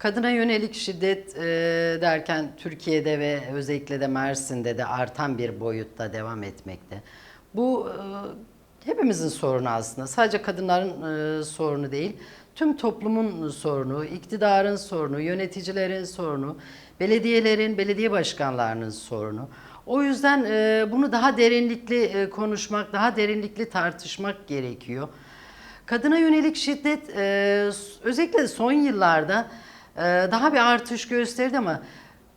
Kadına yönelik şiddet e, derken Türkiye'de ve özellikle de Mersin'de de artan bir boyutta devam etmekte. Bu e, hepimizin sorunu aslında. Sadece kadınların e, sorunu değil. Tüm toplumun sorunu, iktidarın sorunu, yöneticilerin sorunu, belediyelerin, belediye başkanlarının sorunu. O yüzden e, bunu daha derinlikli e, konuşmak, daha derinlikli tartışmak gerekiyor. Kadına yönelik şiddet e, özellikle son yıllarda daha bir artış gösterdi ama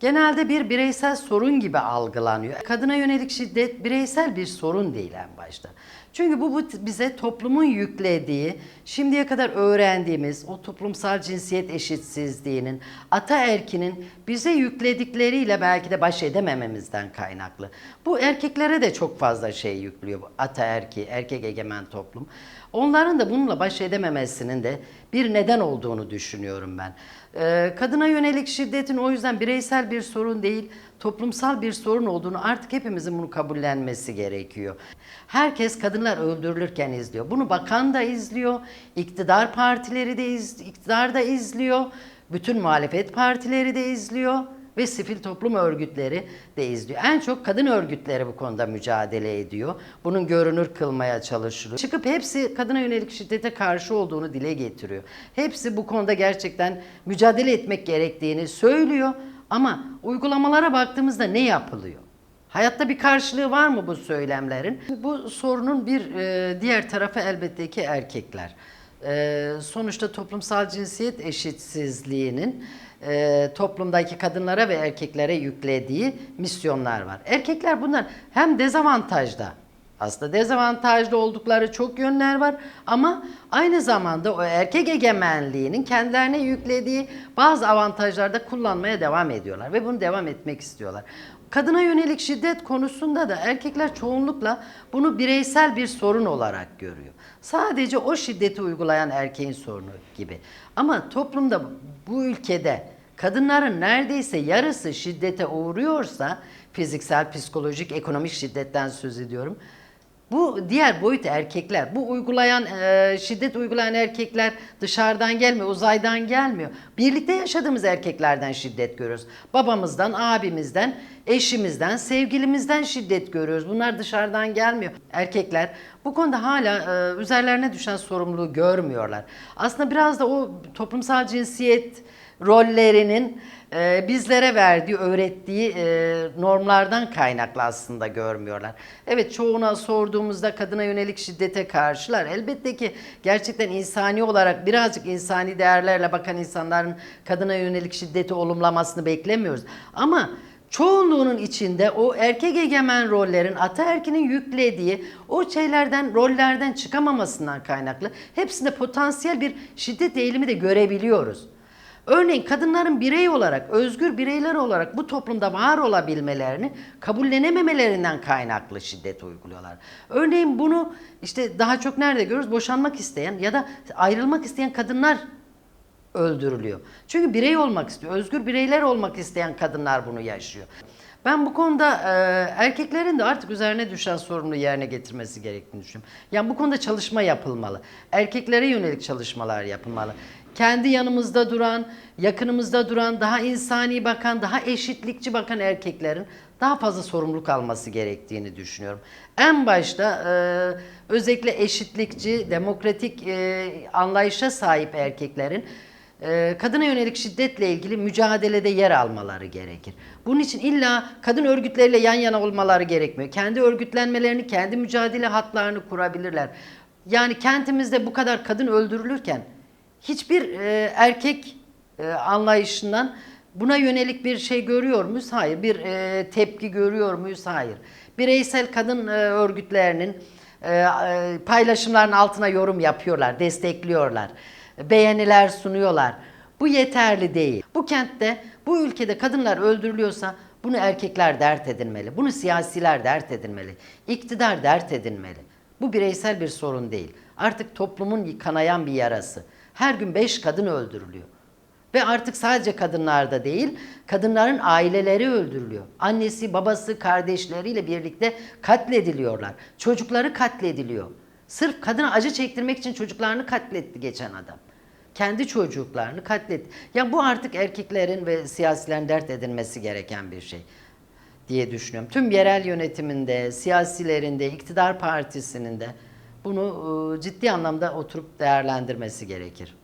genelde bir bireysel sorun gibi algılanıyor. Kadına yönelik şiddet bireysel bir sorun değil en başta. Çünkü bu, bize toplumun yüklediği, şimdiye kadar öğrendiğimiz o toplumsal cinsiyet eşitsizliğinin, ataerkinin bize yükledikleriyle belki de baş edemememizden kaynaklı. Bu erkeklere de çok fazla şey yüklüyor bu ataerki, erkek egemen toplum. Onların da bununla baş edememesinin de bir neden olduğunu düşünüyorum ben. Ee, kadına yönelik şiddetin o yüzden bireysel bir sorun değil, toplumsal bir sorun olduğunu artık hepimizin bunu kabullenmesi gerekiyor. Herkes kadınlar öldürülürken izliyor. Bunu bakan da izliyor, iktidar partileri de iz, iktidar da izliyor, bütün muhalefet partileri de izliyor ve sivil toplum örgütleri de izliyor. En çok kadın örgütleri bu konuda mücadele ediyor. Bunun görünür kılmaya çalışıyor. Çıkıp hepsi kadına yönelik şiddete karşı olduğunu dile getiriyor. Hepsi bu konuda gerçekten mücadele etmek gerektiğini söylüyor ama uygulamalara baktığımızda ne yapılıyor? Hayatta bir karşılığı var mı bu söylemlerin? Bu sorunun bir e, diğer tarafı elbette ki erkekler. E, sonuçta toplumsal cinsiyet eşitsizliğinin e, toplumdaki kadınlara ve erkeklere yüklediği misyonlar var. Erkekler bunlar hem dezavantajda aslında dezavantajlı oldukları çok yönler var ama aynı zamanda o erkek egemenliğinin kendilerine yüklediği bazı avantajlarda kullanmaya devam ediyorlar ve bunu devam etmek istiyorlar. Kadına yönelik şiddet konusunda da erkekler çoğunlukla bunu bireysel bir sorun olarak görüyor. Sadece o şiddeti uygulayan erkeğin sorunu gibi. Ama toplumda bu ülkede kadınların neredeyse yarısı şiddete uğruyorsa fiziksel, psikolojik, ekonomik şiddetten söz ediyorum. Bu diğer boyut erkekler. Bu uygulayan e, şiddet uygulayan erkekler dışarıdan gelmiyor, uzaydan gelmiyor. Birlikte yaşadığımız erkeklerden şiddet görüyoruz. Babamızdan, abimizden, eşimizden, sevgilimizden şiddet görüyoruz. Bunlar dışarıdan gelmiyor. Erkekler bu konuda hala e, üzerlerine düşen sorumluluğu görmüyorlar. Aslında biraz da o toplumsal cinsiyet rollerinin e, bizlere verdiği, öğrettiği e, normlardan kaynaklı aslında görmüyorlar. Evet çoğuna sorduğumuzda kadına yönelik şiddete karşılar. Elbette ki gerçekten insani olarak birazcık insani değerlerle bakan insanların kadına yönelik şiddeti olumlamasını beklemiyoruz. Ama çoğunluğunun içinde o erkek egemen rollerin ataerkinin yüklediği o şeylerden, rollerden çıkamamasından kaynaklı hepsinde potansiyel bir şiddet eğilimi de görebiliyoruz. Örneğin kadınların birey olarak, özgür bireyler olarak bu toplumda var olabilmelerini kabullenememelerinden kaynaklı şiddet uyguluyorlar. Örneğin bunu işte daha çok nerede görürüz? Boşanmak isteyen ya da ayrılmak isteyen kadınlar öldürülüyor. Çünkü birey olmak istiyor, özgür bireyler olmak isteyen kadınlar bunu yaşıyor. Ben bu konuda e, erkeklerin de artık üzerine düşen sorumluluğu yerine getirmesi gerektiğini düşünüyorum. Yani bu konuda çalışma yapılmalı. Erkeklere yönelik çalışmalar yapılmalı. Kendi yanımızda duran, yakınımızda duran, daha insani bakan, daha eşitlikçi bakan erkeklerin daha fazla sorumluluk alması gerektiğini düşünüyorum. En başta e, özellikle eşitlikçi, demokratik e, anlayışa sahip erkeklerin e, kadına yönelik şiddetle ilgili mücadelede yer almaları gerekir. Bunun için illa kadın örgütleriyle yan yana olmaları gerekmiyor. Kendi örgütlenmelerini, kendi mücadele hatlarını kurabilirler. Yani kentimizde bu kadar kadın öldürülürken hiçbir e, erkek e, anlayışından buna yönelik bir şey görüyor muyuz? Hayır. Bir e, tepki görüyor muyuz? Hayır. Bireysel kadın e, örgütlerinin e, e, paylaşımların altına yorum yapıyorlar, destekliyorlar, beğeniler sunuyorlar. Bu yeterli değil. Bu kentte, bu ülkede kadınlar öldürülüyorsa bunu erkekler dert edinmeli. Bunu siyasiler dert edinmeli. İktidar dert edinmeli. Bu bireysel bir sorun değil. Artık toplumun kanayan bir yarası. Her gün beş kadın öldürülüyor. Ve artık sadece kadınlarda değil, kadınların aileleri öldürülüyor. Annesi, babası, kardeşleriyle birlikte katlediliyorlar. Çocukları katlediliyor. Sırf kadına acı çektirmek için çocuklarını katletti geçen adam. kendi çocuklarını katlet. Ya bu artık erkeklerin ve siyasilerin dert edilmesi gereken bir şey diye düşünüyorum. Tüm yerel yönetiminde, siyasilerinde, iktidar partisinin de bunu e, ciddi anlamda oturup değerlendirmesi gerekir.